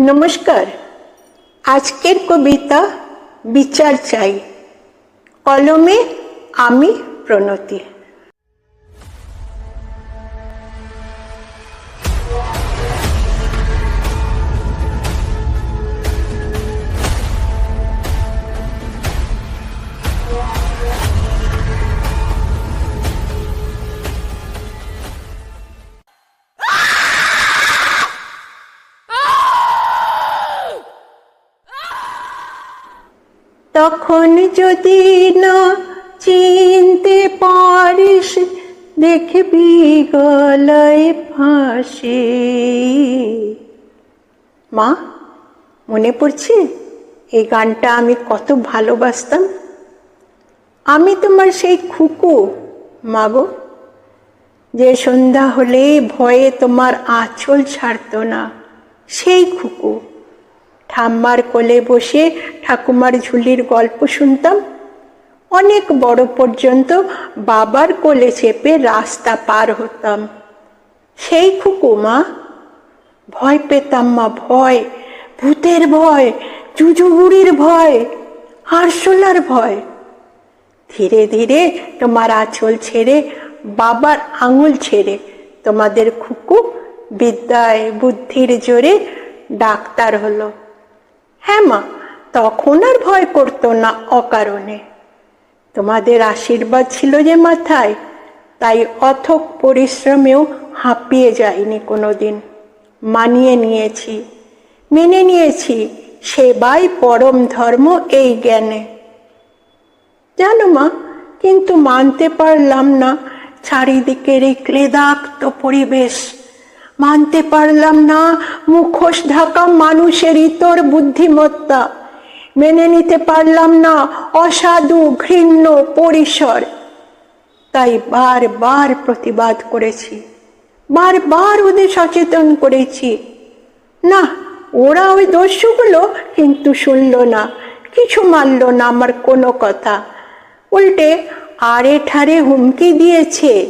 নমস্কার। আজকের কবিতা বিচার চাই। কলমে আমি প্রণতি। তখন যদি না চিনতে পারিস, দেখবি গলায় ফাঁসে। মা, মনে পড়ছে? এই গানটা আমি কত ভালোবাসতাম। আমি তোমার সেই খুকু মাগো যে সন্ধ্যা হলে ভয়ে তোমার আঁচল ছাড়তো না, সেই খুকু। ঠাম্মার কোলে বসে ঠাকুমার ঝুলির গল্প শুনতাম। অনেক বড় পর্যন্ত বাবার কোলে চেপে রাস্তা পার হতাম। সেই খুকুমা, ভয় পেতাম মা, ভয়, ভূতের ভয়, জুজুবুড়ির ভয়, আরশোলার ভয়। ধীরে ধীরে তোমার আঁচল ছেড়ে, বাবার আঙুল ছেড়ে, তোমাদের খুকু বিদ্যায় বুদ্ধির জোরে ডাক্তার হলো। হ্যাঁ মা তখন আর ভয় করতো না অকারণে। তোমাদের আশীর্বাদ ছিল যে মাথায়, তাই অথক পরিশ্রমেও হাঁপিয়ে যায়নি কোনোদিন। মানিয়ে নিয়েছি, মেনে নিয়েছি, সেবাই পরম ধর্ম এই জ্ঞানে। জানো মা, কিন্তু মানতে পারলাম না চারিদিকের এই ক্লেদাক্ত পরিবেশ। মানতে পারলাম না মুখোশ ঢাকা মানুষের ইতর বুদ্ধিমত্তা। মেনে নিতে পারলাম না। অসাধু, ঘৃণ্য পরিসর। তাই বারবার প্রতিবাদ করেছি। বারবার ওদের সচেতন করেছি। না, ওরা ওই দস্যুগুলো কিন্তু শুনল না, কিছু মানল না আমার কোনো কথা। উল্টে আরে ঠারে হুমকি দিয়েছে।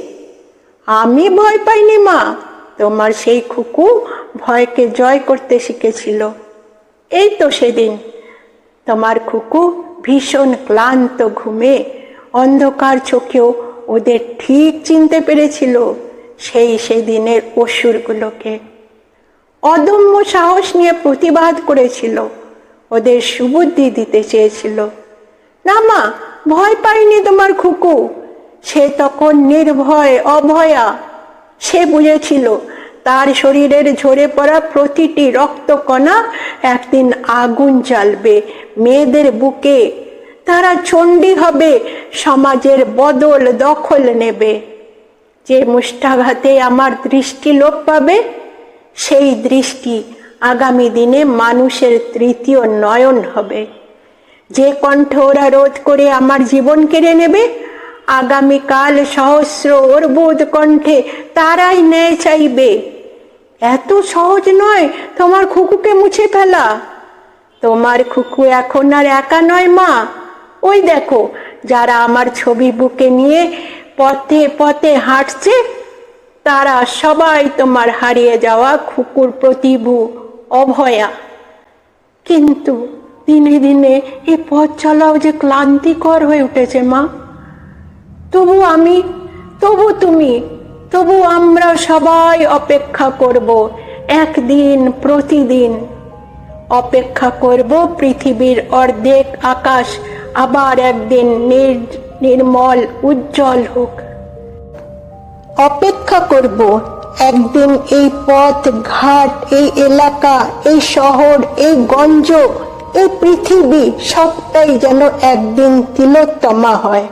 আমি ভয় পাইনি মা, তোমার সেই খুকু ভয়কে জয় করতে শিখেছিল। এই তো সেদিন। তোমার খুকু ভীষণ ক্লান্ত ঘুমে। অন্ধকার চোখেও ওদের ঠিক চিনতে পেরেছিল সেই সেদিনের অসুরগুলোকে। অদম্য সাহস নিয়ে প্রতিবাদ করেছিল। ওদের সুবুদ্ধি দিতে চেয়েছিল। না মা, ভয় পাইনি তোমার খুকু। সে তখন নির্ভয়, অভয়া। সে বুঝেছিল তার শরীরের ঝরে পড়া প্রতিটি রক্তকণা একদিন আগুন জ্বালবে মেয়েদের বুকে। তারা চণ্ডী হবে, সমাজের বদল দখল নেবে। যে মুষ্টাঘাতে আমার দৃষ্টি লোপ পাবে, সেই দৃষ্টি আগামী দিনে মানুষের তৃতীয় নয়ন হবে। যে কণ্ঠ ওরা রোধ করে আমার জীবন কেড়ে নেবে, আগামীকাল সহস্র অর্বুদ কণ্ঠে তারাই ন্যায় চাইবে। এত সহজ নয়, তোমার খুকুকে মুছে ফেলা। তোমার খুকু এখন আর একা নয় মা। ওই দেখো, যারা আমার ছবি বুকে নিয়ে পথে পথে হাঁটছে, তারা সবাই তোমার হারিয়ে যাওয়া খুকুর প্রতিভু অভয়া। কিন্তু দিনে দিনে এ পথ চলাও যে ক্লান্তিকর হয়ে উঠেছে মা। তবু আমি, তবু তুমি তবু আমরা সবাই অপেক্ষা করব একদিন প্রতিদিন। অপেক্ষা করব পৃথিবীর অর্ধেক আকাশ আবার একদিন নির, নির্মল, উজ্জ্বল হোক। অপেক্ষা করব একদিন এই পথ, ঘাট, এই এলাকা, এই শহর, এই গঞ্জ, এই পৃথিবী সবটাই যেন একদিন তিলোত্তমা হয়।